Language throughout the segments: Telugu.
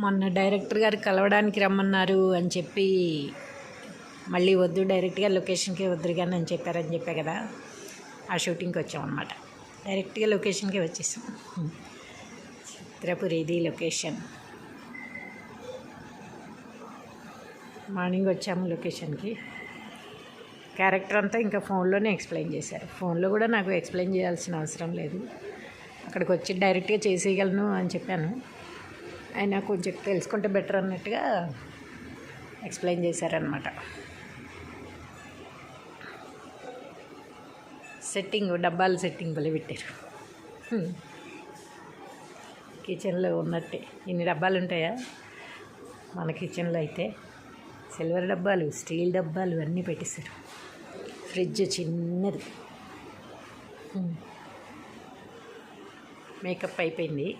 మొన్న డైరెక్టర్ గారు కలవడానికి రమ్మన్నారు అని చెప్పి మళ్ళీ వద్దు డైరెక్ట్గా లొకేషన్కే వద్దురు కానీ అని చెప్పారని చెప్పా కదా. ఆ షూటింగ్కి వచ్చామన్నమాట డైరెక్ట్గా లొకేషన్కే వచ్చేసాం. చిత్రపురి ఇది లొకేషన్. మార్నింగ్ వచ్చాము లొకేషన్కి క్యారెక్టర్ అంతా ఇంకా ఫోన్లోనే ఎక్స్ప్లెయిన్ చేశారు. ఫోన్లో కూడా నాకు ఎక్స్ప్లెయిన్ చేయాల్సిన అవసరం లేదు. అక్కడికి వచ్చి డైరెక్ట్గా చేసేయగలను అని చెప్పాను. ఆయన కొంచెం తెలుసుకుంటే బెటర్ అన్నట్టుగా ఎక్స్ప్లెయిన్ చేశారనమాట సెట్టింగ్ డబ్బాల సెట్టింగ్ భలే పెట్టారు. కిచెన్లో ఉన్నట్టే. ఇన్ని డబ్బాలు ఉంటాయా? మన కిచెన్లో అయితే సిల్వర్ డబ్బాలు స్టీల్ డబ్బాలు అన్నీ పెట్టేశారు. ఫ్రిడ్జ్ చిన్నది. మేకప్ అయిపోయింది.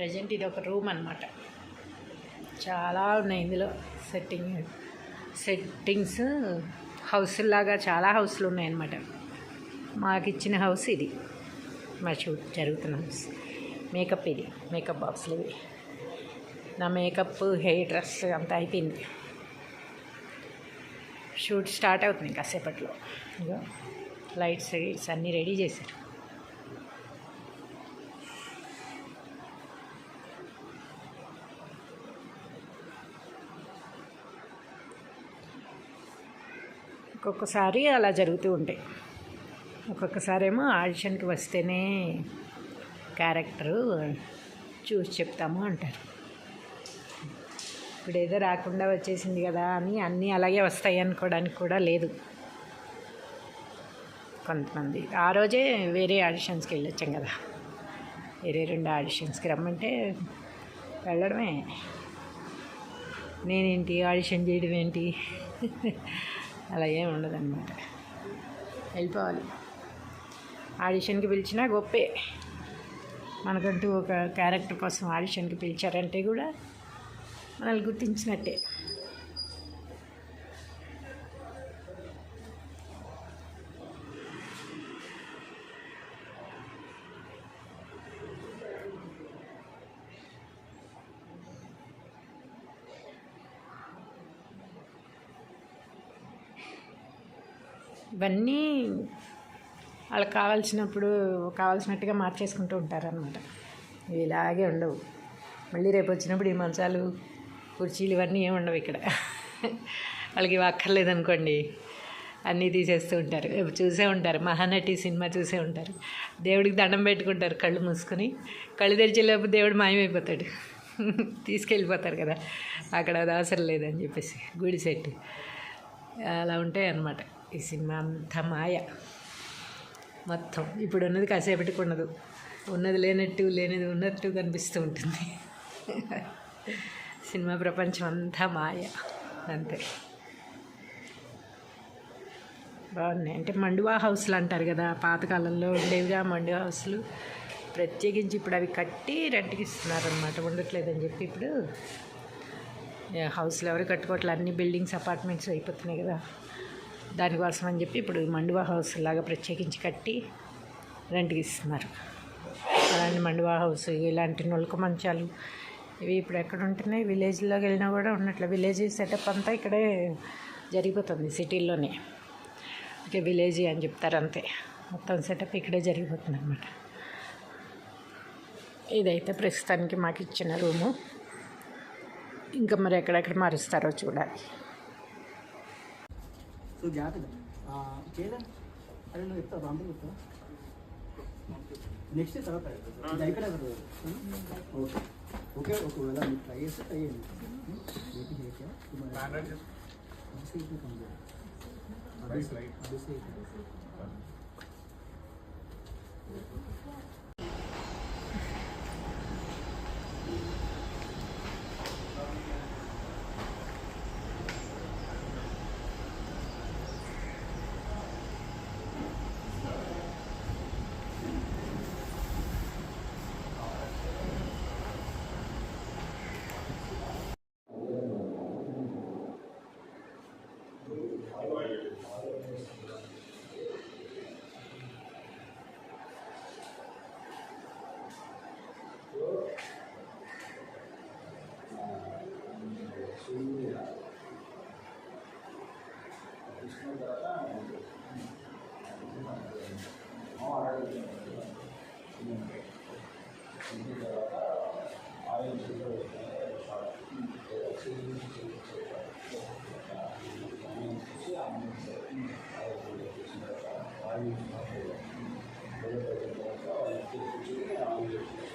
ప్రజెంట్ ఇది ఒక రూమ్ అనమాట చాలా ఉన్నాయి ఇందులో సెట్టింగ్. సెట్టింగ్స్ హౌస్లాగా చాలా హౌస్లు ఉన్నాయన్నమాట. మాకు ఇచ్చిన హౌస్ ఇది. మా షూట్ జరుగుతున్న. హౌస్ మేకప్ ఇది మేకప్ బాక్స్లు ఇవి. నా మేకప్ హెయిర్ డ్రెస్ అంతా అయిపోయింది. షూట్ స్టార్ట్ అవుతుంది కాసేపట్లో. ఇదిగో లైట్స్ అన్నీ రెడీ చేశారు. ఒక్కొక్కసారి అలా జరుగుతూ ఉంటాయి. ఒక్కొక్కసారి ఏమో ఆడిషన్కి వస్తేనే క్యారెక్టరు చూసి చెప్తాము అంటారు. ఇప్పుడు ఏదో రాకుండా వచ్చేసింది కదా అని అన్నీ అలాగే వస్తాయి అనుకోవడానికి కూడా లేదు. కొంతమంది ఆ రోజే వేరే ఆడిషన్స్కి వెళ్ళొచ్చాం కదా. వేరే రెండు ఆడిషన్స్కి రమ్మంటే వెళ్ళడమే. నేనేంటి ఆడిషన్ చేయడం ఏంటి అలా ఏం ఉండదన్నమాట. వెళ్ళిపోవాలి. ఆడిషన్కి పిలిచినా గొప్పే. మనకంటూ ఒక క్యారెక్టర్ కోసం ఆడిషన్కి పిలిచారంటే కూడా మనల్ని గుర్తించినట్టే. ఇవన్నీ వాళ్ళకి కావాల్సినప్పుడు కావాల్సినట్టుగా మార్చేసుకుంటూ ఉంటారనమాట ఇవి ఇలాగే ఉండవు. మళ్ళీ రేపు వచ్చినప్పుడు ఈ మంచాలు కుర్చీలు ఇవన్నీ ఏమి ఉండవు ఇక్కడ. వాళ్ళకి ఇవి అక్కర్లేదనుకోండి. అన్నీ తీసేస్తూ ఉంటారు. చూసే ఉంటారు. మహానటి సినిమా చూసే ఉంటారు. దేవుడికి దండం పెట్టుకుంటారు కళ్ళు మూసుకొని. కళ్ళు తెరిచేలోపు దేవుడు మాయమైపోతాడు. తీసుకెళ్ళిపోతారు కదా. అక్కడ అది అవసరం లేదని చెప్పేసి. గుడి సెట్. అలా ఉంటాయి అన్నమాట ఈ సినిమా అంతా మాయ. మొత్తం ఇప్పుడు ఉన్నది కాసేపటికి ఉండదు ఉన్నది లేనట్టు లేనిది ఉన్నట్టు కనిపిస్తూ ఉంటుంది. సినిమా ప్రపంచం అంతా మాయ. అంతే. బాగున్నాయి. అంటే మండువా హౌస్లు అంటారు కదా పాతకాలంలో ఉండేవిగా మండువా హౌస్లు. ప్రత్యేకించి ఇప్పుడు అవి కట్టి రెంట్కి ఇస్తున్నారు అనమాట ఉండట్లేదని చెప్పి ఇప్పుడు హౌస్లు ఎవరు కట్టుకోవట్లే. అన్ని బిల్డింగ్స్ అపార్ట్మెంట్స్ అయిపోతున్నాయి కదా. దానికోసం అని చెప్పి ఇప్పుడు మండువా హౌస్ లాగా ప్రత్యేకించి కట్టి రెంట్కి ఇస్తున్నారు. అలాంటి మండువా హౌస్ ఇలాంటి నులక మంచాలు ఇవి ఇప్పుడు ఎక్కడ ఉంటున్నాయి? విలేజ్లోకి వెళ్ళినా కూడా ఉన్నట్లు. విలేజ్ సెటప్ అంతా ఇక్కడే జరిగిపోతుంది సిటీల్లోనే. ఓకే విలేజ్ అని చెప్తారు అంతే. మొత్తం సెటప్ ఇక్కడే జరిగిపోతుంది అనమాట ఇదైతే ప్రస్తుతానికి మాకు ఇచ్చిన రూము. ఇంకా మరి ఎక్కడెక్కడ మారుస్తారో చూడాలి. సో గ్యాప్ ఇది చేయదా అరే నువ్వు చెప్తావు? బాంబు చెప్తావు? నెక్స్ట్ తర్వాత ఇది అయిపోయినా కదా? ఓకే. ఓకే ఒకవేళ మీరు ట్రై చేస్తే ట్రై చేయండి. ఏపీ 아 니, 아, 그래 요. 내가봐도 뭐, 그거는그그 쪽.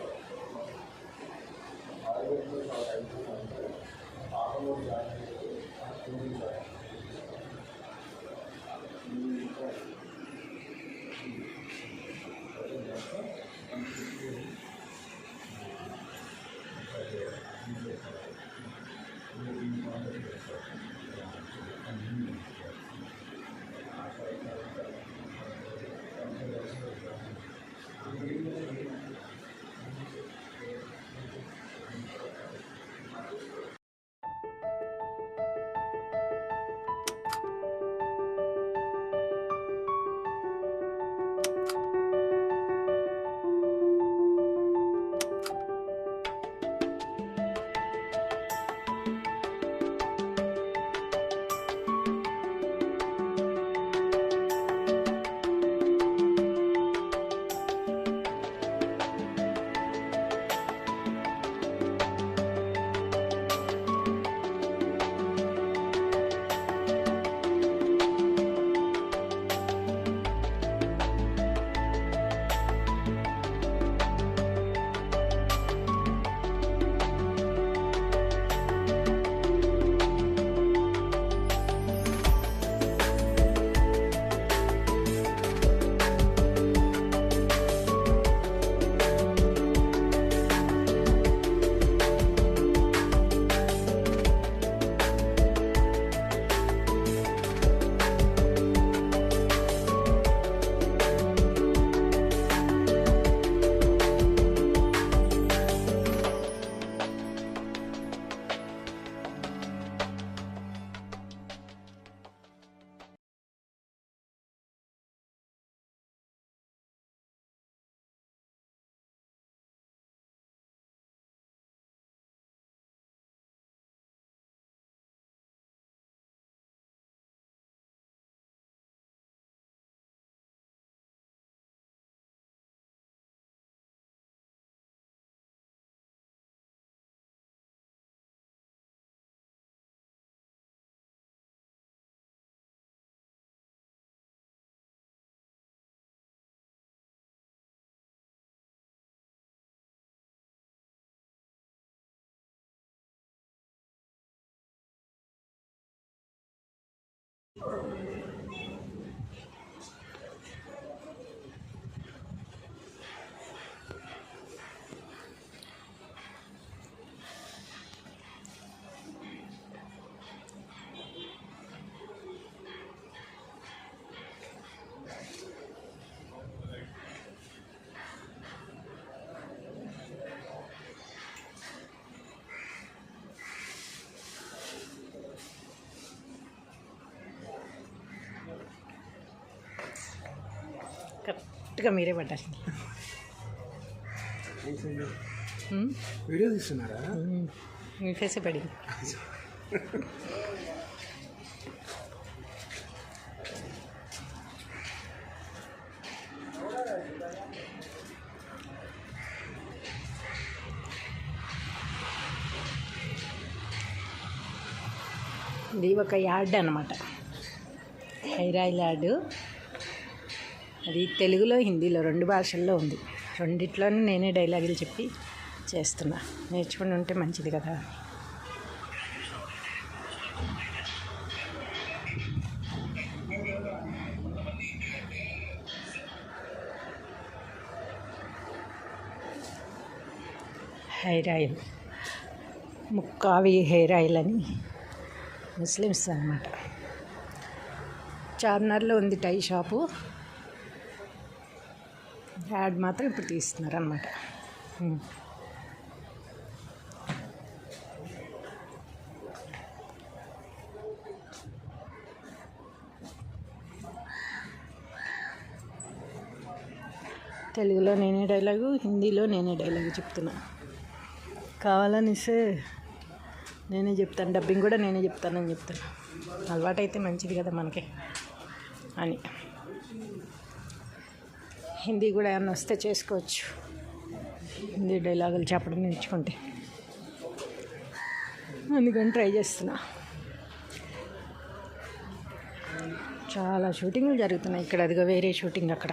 Thank కరెక్ట్గా మీరే పడ్డారు వీడియో తీస్తున్నారా? మీ ఫేసే పడింది. ఇది ఒక యార్డ్ అనమాట హెయిర్ ఆయిల్ యార్డు అది తెలుగులో హిందీలో రెండు భాషల్లో ఉంది. రెండిట్లోనే నేనే డైలాగులు చెప్పి చేస్తున్నా. నేర్చుకుని ఉంటే మంచిది కదా. హెయిర్ ఆయిల్ ముక్కావి హెయిర్ ఆయిల్ అని ముస్లిమ్స్ అనమాట చార్మినార్లో ఉంది టై షాపు. యాడ్ మాత్రం ఇప్పుడు తీస్తున్నారు అనమాట తెలుగులో నేనే డైలాగు హిందీలో నేనే డైలాగు చెప్తున్నా. కావాలనిసే నేనే చెప్తాను డబ్బింగ్ కూడా నేనే చెప్తానని చెప్తాను అలవాటైతే మంచిది కదా మనకి అని. హిందీ కూడా ఏమన్నా వస్తే చేసుకోవచ్చు. హిందీ డైలాగులు చెప్పడం నేర్చుకుంటే. అందుకని ట్రై చేస్తున్నా. చాలా షూటింగ్లు జరుగుతున్నాయి ఇక్కడ. అదిగో వేరే షూటింగ్ అక్కడ.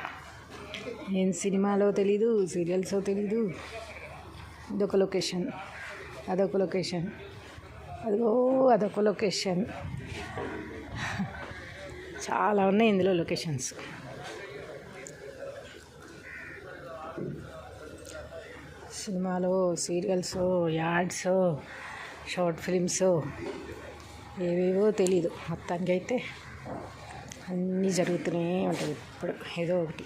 ఏం సినిమాలో తెలీదు సీరియల్సో తెలీదు. ఇదొక లొకేషన్. అదొక లొకేషన్. అదిగో అదొక లొకేషన్. చాలా ఉన్నాయి ఇందులో లొకేషన్స్. సినిమాలో సీరియల్స్ యాడ్స్ షార్ట్ ఫిలిమ్స్ ఏవేవో తెలీదు. అయితే అన్నీ జరుగుతూనే ఉంటుంది ఇప్పుడు. ఏదో ఒకటి.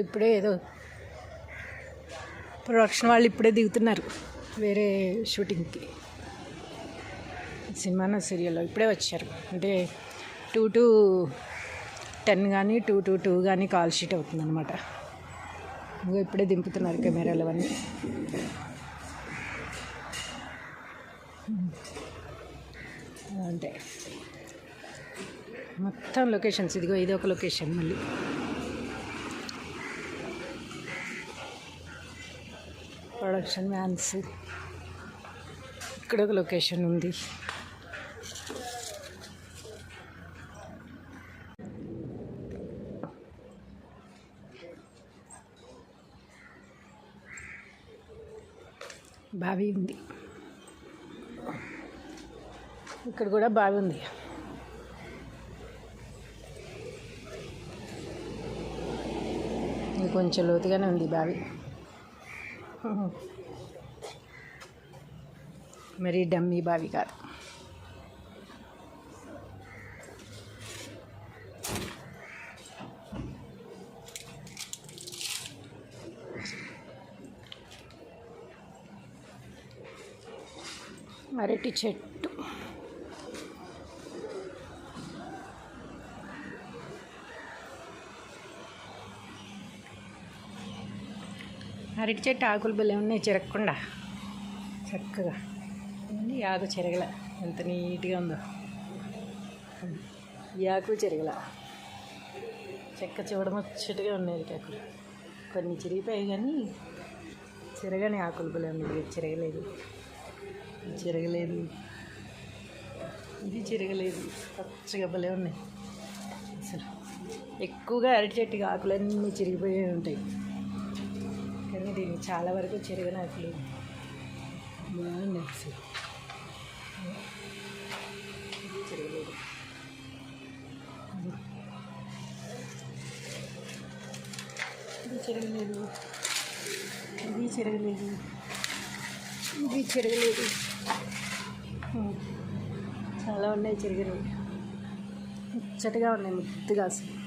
ఇప్పుడే ఏదో ప్రొడక్షన్ వాళ్ళు ఇప్పుడే దిగుతున్నారు వేరే షూటింగ్కి సినిమాన సీరియల్లో ఇప్పుడే వచ్చారు. అంటే టూ టు టెన్ కానీ టూ టు టూ కానీ కాల్ షీట్ అవుతుంది అనమాట ఇంకా ఇప్పుడే దింపుతున్నారు కెమెరాలు అవన్నీ. అంటే మొత్తం లొకేషన్స్. ఇదిగో ఇది ఒక లొకేషన్ మళ్ళీ. ప్రొడక్షన్ మ్యాన్స్ ఇక్కడ ఒక లొకేషన్ ఉంది. బావి ఉంది. ఇక్కడ కూడా బావి ఉంది. ఇది కొంచెం లోతుగానే ఉంది బావి. మరి డమ్మీ బావి కాదు. అరటి చెట్టు. అరటి చెట్టు ఆకులు భలే ఉన్నాయి చిరగకుండా చక్కగా. ఆకు చెరగల. ఎంత నీట్గా ఉందో. ఈ ఆకు చెరగల. చెక్క చూడముచ్చటగా ఉన్నాయి ఆకులు. కొన్ని చిరిగిపోయాయి కానీ చిరగని ఆకులు భలే ఉన్నాయి. చెరగలేదు చిరగలేదు. చిరగలేదు. ఇది చిరగలేదు. పచ్చగా భలే ఉన్నాయి. అసలు ఎక్కువగా అరటి చెట్టుకి ఆకులన్నీ చిరిగిపోయి ఉంటాయి. కానీ దీన్ని చాలా వరకు చిరగని ఆకులు బాగున్నాయి అసలు. చిరగలేదు. ఇది చిరగలేదు. ఇది చిరగలేదు. ఇది చిరగలేదు. చాలా ఉన్నాయి చిరగలేదు ముచ్చటగా ఉన్నాయి ముద్దుగా అసలు.